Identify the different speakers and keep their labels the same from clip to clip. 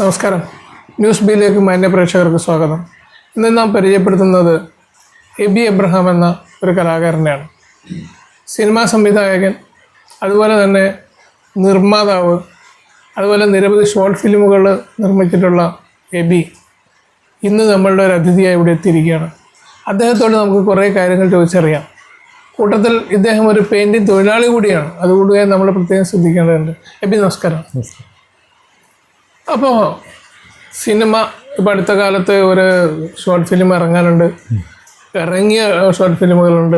Speaker 1: നമസ്കാരം. ന്യൂസ് ബിയിലേക്ക് മാന്യ പ്രേക്ഷകർക്ക് സ്വാഗതം. ഇന്ന് നാം പരിചയപ്പെടുത്തുന്നത് എബി എബ്രഹാം എന്ന ഒരു കലാകാരനെയാണ്. സിനിമാ സംവിധായകൻ അതുപോലെ തന്നെ നിർമ്മാതാവ് അതുപോലെ നിരവധി ഷോർട്ട് ഫിലിമുകൾ നിർമ്മിച്ചിട്ടുള്ള എബി ഇന്ന് നമ്മളുടെ ഒരു അതിഥിയായി ഇവിടെ എത്തിയിരിക്കുകയാണ്. അദ്ദേഹത്തോട് നമുക്ക് കുറേ കാര്യങ്ങൾ ചോദിച്ചറിയാം. കൂട്ടത്തിൽ ഇദ്ദേഹം ഒരു പെയിന്റിങ് തൊഴിലാളി കൂടിയാണ്. അതുകൊണ്ട് നമ്മൾ പ്രത്യേകം ശ്രദ്ധിക്കേണ്ടതുണ്ട്. എബി നമസ്കാരം. അപ്പോൾ സിനിമ ഇപ്പം അടുത്ത കാലത്ത് ഒരു ഷോർട്ട് ഫിലിം ഇറങ്ങാനുണ്ട്. ഇറങ്ങിയ ഷോർട്ട് ഫിലിമുകളുണ്ട്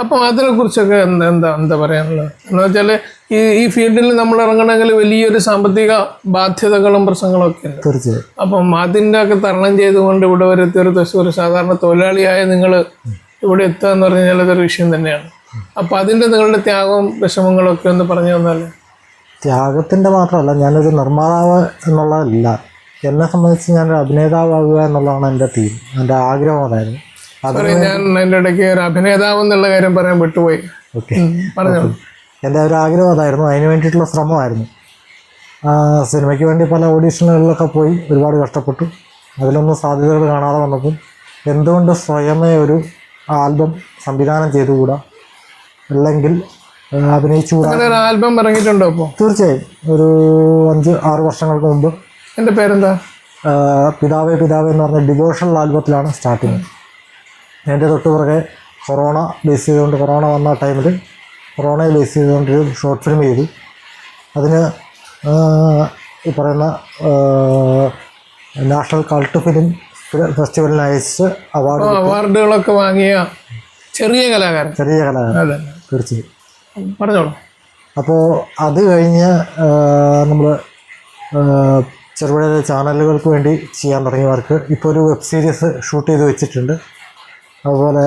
Speaker 1: അപ്പോൾ അതിനെക്കുറിച്ചൊക്കെ എന്താ എന്താ എന്താ പറയാനുള്ളത്? എന്ന് വെച്ചാൽ ഈ ഈ ഫീൽഡിൽ നമ്മൾ ഇറങ്ങണമെങ്കിൽ വലിയൊരു സാമ്പത്തിക ബാധ്യതകളും പ്രശ്നങ്ങളും ഒക്കെ ഉണ്ട്.
Speaker 2: തീർച്ചയായും.
Speaker 1: അപ്പം അതിന്റെ ഒക്കെ തരണം ചെയ്തുകൊണ്ട് ഇവിടെ വരെ എത്തിയ ഒരു സാധാരണ തൊഴിലാളിയായ നിങ്ങൾ ഇവിടെ എത്തുക എന്ന് പറഞ്ഞു കഴിഞ്ഞാൽ അതൊരു വിഷയം തന്നെയാണ്. അപ്പോൾ അതിന്റെ നിങ്ങളുടെ ത്യാഗവും വിഷമങ്ങളും ഒക്കെ ഒന്ന് പറഞ്ഞു തന്നാൽ
Speaker 2: ത്യാഗത്തിന്റെ മാത്രമല്ല ഞാനൊരു നിർമ്മാതാവ് എന്നുള്ളതല്ല. എന്നെ സംബന്ധിച്ച് ഞാനൊരു അഭിനേതാവാകുക എന്നുള്ളതാണ് എന്റെ തീം എന്റെ ആഗ്രഹം അതായിരുന്നു. അത്
Speaker 1: ഞാൻ എന്റെ ഇടയ്ക്ക് ഒരു അഭിനേതാവ് എന്നുള്ള കാര്യം പറയാൻ വിട്ടുപോയി.
Speaker 2: ഓക്കെ. എന്റെ ഒരു ആഗ്രഹം അതായിരുന്നു അതിന് വേണ്ടിയിട്ടുള്ള ശ്രമമായിരുന്നു. ആ, സിനിമയ്ക്ക് വേണ്ടി പല ഓഡീഷനുകളിലൊക്കെ പോയി ഒരുപാട് കഷ്ടപ്പെട്ടു. അതിലൊന്നും സാധ്യതകൾ കാണാതെ വന്നപ്പോൾ എന്തുകൊണ്ട് സ്വയമേ ഒരു ആൽബം സംവിധാനം ചെയ്തുകൂടാ? അല്ലെങ്കിൽ
Speaker 1: ഒരു ആൽബം ഇറങ്ങിയിട്ടുണ്ടോ ഇപ്പോൾ
Speaker 2: തീർച്ചയായും. ഒരു അഞ്ച് ആറ് വർഷങ്ങൾക്ക് മുമ്പ്.
Speaker 1: എന്റെ പേരെന്താ?
Speaker 2: പിതാവേ പിതാവേ എന്ന് പറഞ്ഞ ഡിവോഷണൽ ആൽബത്തിലാണ് സ്റ്റാർട്ടിങ്. എന്റെ തൊട്ട് പുറകെ കൊറോണ ബേസ് ചെയ്തുകൊണ്ട് കൊറോണ വന്ന ടൈമിൽ കൊറോണയെ ബേസ് ചെയ്തുകൊണ്ട് ഒരു ഷോർട്ട് ഫിലിം ചെയ്തു. അതിന് ഈ പറയുന്ന നാഷണൽ കൾട്ട് ഫിലിം ഫെസ്റ്റിവലിന് അയച്ച് അവാർഡ്
Speaker 1: അവാർഡുകളൊക്കെ വാങ്ങിയ ചെറിയ കലാകാരൻ.
Speaker 2: ചെറിയ കലാകാരൻ. തീർച്ചയായും.
Speaker 1: പറഞ്ഞോളൂ.
Speaker 2: അപ്പോൾ അത് കഴിഞ്ഞ് നമ്മൾ ചെറുപഴ ചാനലുകൾക്ക് വേണ്ടി ചെയ്യാൻ തുടങ്ങിയവർക്ക് ഇപ്പോൾ ഒരു വെബ് സീരീസ് ഷൂട്ട് ചെയ്ത് വെച്ചിട്ടുണ്ട്. അതുപോലെ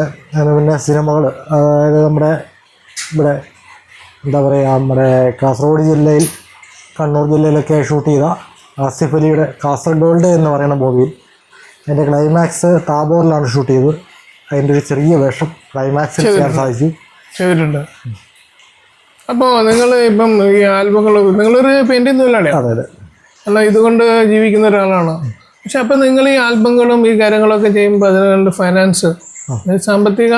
Speaker 2: പിന്നെ സിനിമകൾ അതായത് നമ്മുടെ ഇവിടെ എന്താ പറയുക നമ്മുടെ കാസർഗോഡ് ജില്ലയിൽ കണ്ണൂർ ജില്ലയിലൊക്കെ ഷൂട്ട് ചെയ്ത ആസിഫ് അലിയുടെ കാസർഗോഡ് എന്ന് പറയുന്ന മൂവിയിൽ അതിന്റെ ക്ലൈമാക്സ് താബോറിലാണ് ഷൂട്ട് ചെയ്തത്. അതിന്റെ ഒരു ചെറിയ വേഷം ക്ലൈമാക്സിൽ ചെയ്യാൻ സാധിച്ചു.
Speaker 1: ചെയ്തിട്ടുണ്ട്. അപ്പോൾ നിങ്ങൾ ഇപ്പം ഈ ആൽബങ്ങൾ നിങ്ങളൊരു പെയിന്റിങ് തൊഴിലാളിയാണ്
Speaker 2: അതെ അതെ.
Speaker 1: അല്ല ഇതുകൊണ്ട് ജീവിക്കുന്ന ഒരാളാണ്. പക്ഷെ അപ്പം നിങ്ങൾ ഈ ആൽബങ്ങളും ഈ കാര്യങ്ങളൊക്കെ ചെയ്യുമ്പോൾ അതിനുള്ള ഫൈനാൻസ് സാമ്പത്തിക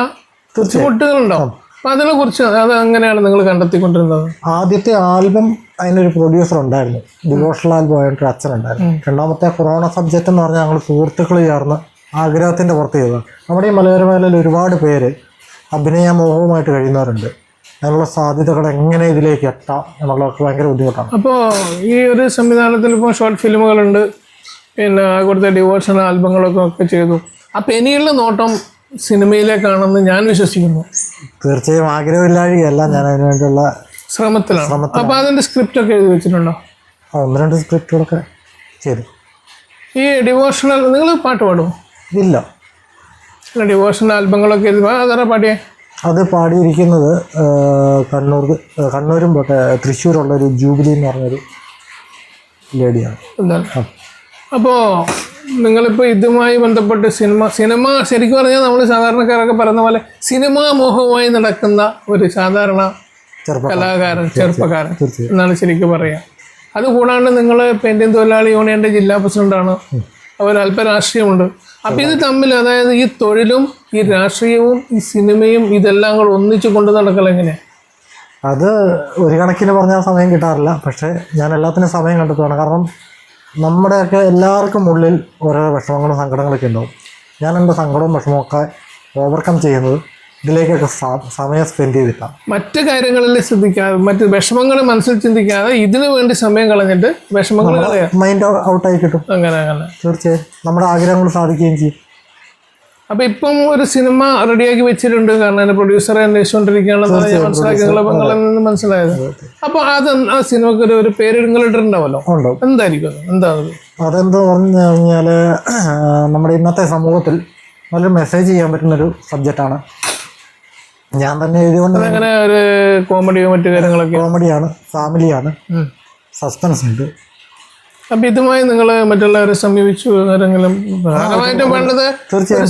Speaker 1: ബുദ്ധിമുട്ടുകളുണ്ടാവും അപ്പം അതിനെ കുറിച്ച് അത് എങ്ങനെയാണ് നിങ്ങൾ കണ്ടെത്തിക്കൊണ്ടിരുന്നത്?
Speaker 2: ആദ്യത്തെ ആൽബം അതിനൊരു പ്രൊഡ്യൂസർ ഉണ്ടായിരുന്നു. ഡിവോഷണൽ ആൽബം ആയിട്ടൊരു അച്ഛനുണ്ടായിരുന്നു രണ്ടാമത്തെ കൊറോണ സബ്ജക്റ്റ് എന്ന് പറഞ്ഞാൽ ഞങ്ങൾ സുഹൃത്തുക്കൾ ചേർന്ന് ആഗ്രഹത്തിന്റെ പുറത്ത് ചെയ്തതാണ് നമ്മുടെ ഈ മലയോര മേഖലയിൽ ഒരുപാട് പേര് അഭിനയ മോഹവുമായിട്ട് കഴിയുന്നവരുണ്ട്. അതിനുള്ള സാധ്യതകൾ എങ്ങനെ ഇതിലേക്ക് എത്താം എന്നുള്ളതൊക്കെ ഭയങ്കര ബുദ്ധിമുട്ടാണ്.
Speaker 1: അപ്പോൾ ഈ ഒരു സംവിധാനത്തിൽ ഇപ്പോൾ ഷോർട്ട് ഫിലിമുകളുണ്ട് പിന്നെ കൊടുത്ത ഡിവോഷണൽ ആൽബങ്ങളൊക്കെ ഒക്കെ ചെയ്തു. അപ്പം ഇനിയുള്ള നോട്ടം സിനിമയിലേക്കാണെന്ന് ഞാൻ വിശ്വസിക്കുന്നു.
Speaker 2: തീർച്ചയായും ആഗ്രഹമില്ലാഴികയല്ല ഞാൻ അതിന് വേണ്ടിയുള്ള
Speaker 1: ശ്രമത്തിലാണ്. അപ്പോൾ അതിന്റെ സ്ക്രിപ്റ്റ് ഒക്കെ എഴുതി വെച്ചിട്ടുണ്ടോ?
Speaker 2: ഒന്ന് രണ്ട് സ്ക്രിപ്റ്റുകളൊക്കെ ചെയ്തു.
Speaker 1: ഈ ഡിവോഷണൽ നിങ്ങൾ പാട്ട് പാടുമോ
Speaker 2: ഇല്ല.
Speaker 1: ഡിവോഷണൽ ആൽബങ്ങളൊക്കെ എഴുതി അതാ പാടിയേ.
Speaker 2: അത് പാടിയിരിക്കുന്നത് കണ്ണൂർ കണ്ണൂരും പോട്ടെ തൃശ്ശൂരുള്ള ഒരു ജൂബിലി എന്ന് പറഞ്ഞൊരു ലേഡിയാണ്.
Speaker 1: അപ്പോൾ നിങ്ങളിപ്പോൾ ഇതുമായി ബന്ധപ്പെട്ട് സിനിമ സിനിമ ശരിക്കും പറഞ്ഞാൽ നമ്മൾ സാധാരണക്കാരൊക്കെ പറയുന്ന പോലെ സിനിമാ മോഹവുമായി നടക്കുന്ന ഒരു സാധാരണ
Speaker 2: ചെറുപ്പം
Speaker 1: കലാകാരൻ ചെറുപ്പക്കാരൻ. എന്നാണ് ശരിക്കും പറയുക അതുകൂടാണ്ട് നിങ്ങൾ പെയിന്റിങ് തൊഴിലാളി യൂണിയന്റെ ജില്ലാ പ്രസിഡന്റാണ്. അവർ അല്പ രാഷ്ട്രീയമുണ്ട് അപ്പം ഇത് തമ്മിൽ അതായത് ഈ തൊഴിലും ഈ രാഷ്ട്രീയവും ഈ സിനിമയും ഇതെല്ലാം കൂടെ ഒന്നിച്ച് കൊണ്ട് നടക്കൽ എങ്ങനെയാണ്
Speaker 2: അത് ഒരു കണക്കിന് പറഞ്ഞാൽ സമയം കിട്ടാറില്ല. പക്ഷേ ഞാൻ എല്ലാത്തിനും സമയം കണ്ടെത്തുകയാണ് കാരണം നമ്മുടെയൊക്കെ എല്ലാവർക്കും ഉള്ളിൽ ഓരോ വിഷമങ്ങളും സങ്കടങ്ങളൊക്കെ ഉണ്ടാവും. ഞാൻ എന്റെ സങ്കടവും വിഷമമൊക്കെ ഓവർകം ചെയ്യുന്നത് ഇതിലേക്കൊക്കെ സമയം സ്പെൻഡ് ചെയ്തിട്ടാണ്
Speaker 1: മറ്റു കാര്യങ്ങളിൽ ശ്രദ്ധിക്കാതെ മറ്റ് വിഷമങ്ങൾ മനസ്സിൽ ചിന്തിക്കാതെ ഇതിനു വേണ്ടി സമയം കളഞ്ഞിട്ട് വിഷമങ്ങൾ
Speaker 2: മൈൻഡ് ഔട്ടായി കിട്ടും.
Speaker 1: അങ്ങനെ അങ്ങനെ.
Speaker 2: തീർച്ചയായും നമ്മുടെ ആഗ്രഹങ്ങൾ സാധിക്കുകയും ചെയ്യും.
Speaker 1: അപ്പൊ ഇപ്പം ഒരു സിനിമ റെഡിയാക്കി വെച്ചിട്ടുണ്ട്. കാരണം അതിന്റെ പ്രൊഡ്യൂസറെ അന്വേഷിച്ചുകൊണ്ടിരിക്കുകയാണെന്നാണ് ഞാൻ നിന്ന് മനസ്സിലായത്. അപ്പൊ അത് ആ സിനിമക്ക് ഒരു ഒരു പേര്
Speaker 2: ഉണ്ടാവും
Speaker 1: എന്തായിരിക്കും എന്താണ് എന്താ അത്?
Speaker 2: അതെന്ത് പറഞ്ഞു കഴിഞ്ഞാൽ നമ്മുടെ ഇന്നത്തെ സമൂഹത്തിൽ നല്ലൊരു മെസ്സേജ് ചെയ്യാൻ പറ്റുന്നൊരു സബ്ജക്റ്റാണ് ഞാൻ തന്നെ എഴുതുകൊണ്ട്
Speaker 1: അങ്ങനെ ഒരു കോമഡി മറ്റു കാര്യങ്ങളൊക്കെ?
Speaker 2: കോമഡിയാണ് ഫാമിലിയാണ്. സസ്പെൻസ് ഉണ്ട്.
Speaker 1: അപ്പൊ ഇതുമായി നിങ്ങൾ മറ്റുള്ളവരെ സമീപിച്ചു ആരെങ്കിലും പ്രധാനമായിട്ടും വേണ്ടത്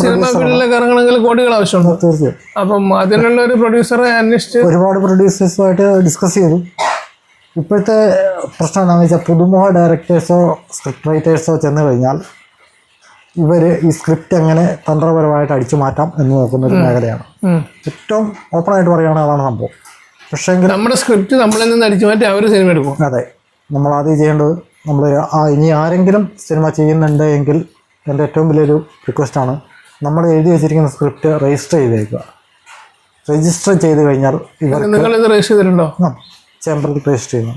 Speaker 1: സിനിമ ഇറങ്ങണമെങ്കിൽ കോടികൾ ആവശ്യമുണ്ട്.
Speaker 2: തീർച്ചയായും.
Speaker 1: അപ്പം അതിനുള്ള ഒരു പ്രൊഡ്യൂസറെ അന്വേഷിച്ച്
Speaker 2: ഒരുപാട് പ്രൊഡ്യൂസേഴ്സുമായിട്ട് ഡിസ്കസ് ചെയ്തു. ഇപ്പോഴത്തെ പ്രശ്നം എന്താണെന്ന് വെച്ചാൽ പുതുമുഖ ഡയറക്ടേഴ്സോ സ്ക്രിപ്റ്റ് റൈറ്റേഴ്സോ ചെന്ന് കഴിഞ്ഞാൽ ഇവർ ഈ സ്ക്രിപ്റ്റ് എങ്ങനെ തന്ത്രപരമായിട്ട് അടിച്ചു മാറ്റാം എന്ന് നോക്കുന്ന ഒരു മേഖലയാണ്.
Speaker 1: ഏറ്റവും
Speaker 2: ഏറ്റവും ഓപ്പണായിട്ട് പറയുകയാണെങ്കിൽ അതാണ് സംഭവം. പക്ഷേ
Speaker 1: നമ്മുടെ സ്ക്രിപ്റ്റ് നമ്മളിൽ നിന്ന് അടിച്ചു മാറ്റി അവർ സിനിമ എടുക്കും.
Speaker 2: അതെ. നമ്മൾ ആദ്യം ചെയ്യേണ്ടത് നമ്മൾ ആ ഇനി ആരെങ്കിലും സിനിമ ചെയ്യുന്നുണ്ട് എങ്കിൽ എന്റെ ഏറ്റവും വലിയൊരു റിക്വസ്റ്റാണ് നമ്മൾ എഴുതി വെച്ചിരിക്കുന്ന സ്ക്രിപ്റ്റ് രജിസ്റ്റർ ചെയ്തേക്കുക. രജിസ്റ്റർ ചെയ്ത് കഴിഞ്ഞാൽ ഇവർക്ക്
Speaker 1: നിങ്ങൾ ഇത് രജിസ്റ്റർ ചെയ്തിട്ടുണ്ടോ
Speaker 2: ചേംബറിൽ രജിസ്റ്റർ ചെയ്യുന്നു.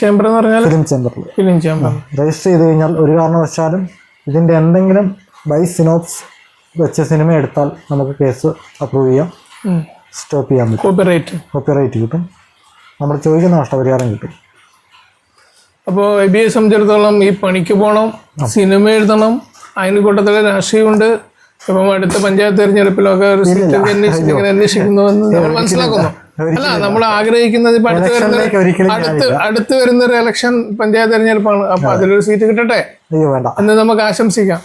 Speaker 1: ചേംബർ എന്ന് പറഞ്ഞാൽ
Speaker 2: ഫിലിം ചേംബറിൽ
Speaker 1: ഫിലിം ചേംബർ
Speaker 2: രജിസ്റ്റർ ചെയ്ത് കഴിഞ്ഞാൽ ഒരു കാരണവശാലും ഇതിന്റെ എന്തെങ്കിലും ബൈ സിനോപ്സ് വെച്ച സിനിമ എടുത്താൽ നമുക്ക് കേസ് അപ്രൂവ് ചെയ്യാം. സ്റ്റോപ്പ് ചെയ്യാൻ പറ്റും.
Speaker 1: കോപ്പിറൈറ്റ്
Speaker 2: കോപ്പിറൈറ്റ് കിട്ടും. നമ്മൾ ചോദിക്കുന്ന നഷ്ടപരിഹാരം കിട്ടും.
Speaker 1: അപ്പോൾ എ ബി എ സംബന്ധിച്ചിടത്തോളം ഈ പണിക്ക് പോകണം സിനിമ എഴുതണം അതിന് കൂട്ടത്തിൽ രാഷ്ട്രീയമുണ്ട്. ഇപ്പം അടുത്ത പഞ്ചായത്ത് തെരഞ്ഞെടുപ്പിലൊക്കെ ഒരു സീറ്റ് അന്വേഷിക്കുന്നു എന്ന് മനസ്സിലാക്കുന്നു. അല്ല നമ്മൾ ആഗ്രഹിക്കുന്നത് ഇപ്പം അടുത്ത് വരുന്ന അടുത്ത് അടുത്ത് വരുന്ന ഒരു ഇലക്ഷൻ പഞ്ചായത്ത് തെരഞ്ഞെടുപ്പാണ്. അപ്പൊ അതിലൊരു സീറ്റ് കിട്ടട്ടെ?
Speaker 2: അയ്യോ വേണ്ട.
Speaker 1: എന്ന് നമുക്ക് ആശംസിക്കാം.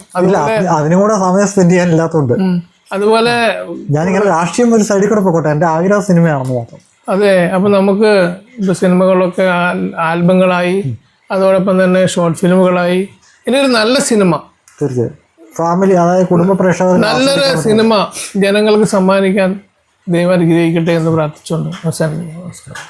Speaker 2: അതിന് കൂടെ സമയം സ്പെൻഡ് ചെയ്യാനില്ലാത്തതുകൊണ്ട്
Speaker 1: ഉം. അതുപോലെ
Speaker 2: ഞാനിങ്ങനെ രാഷ്ട്രീയം ഒരു സൈഡിൽ കൂടെ പോകട്ടെ എന്റെ ആഗ്രഹ സിനിമയാണെന്ന് മാത്രം.
Speaker 1: അതെ അപ്പൊ നമുക്ക് സിനിമകളൊക്കെ ആൽബങ്ങളായി അതോടൊപ്പം തന്നെ ഷോർട്ട് ഫിലിമുകളായി ഇനി ഒരു നല്ല സിനിമ.
Speaker 2: തീർച്ചയായും. ഫാമിലി അതായത് കുടുംബ പ്രേക്ഷകർ
Speaker 1: നല്ലൊരു സിനിമ ജനങ്ങൾക്ക് സമ്മാനിക്കാൻ ദൈവം അനുഗ്രഹിക്കട്ടെ എന്ന് പ്രാർത്ഥിച്ചുകൊണ്ട് അവസാനിപ്പിക്കുന്നു നമസ്കാരം.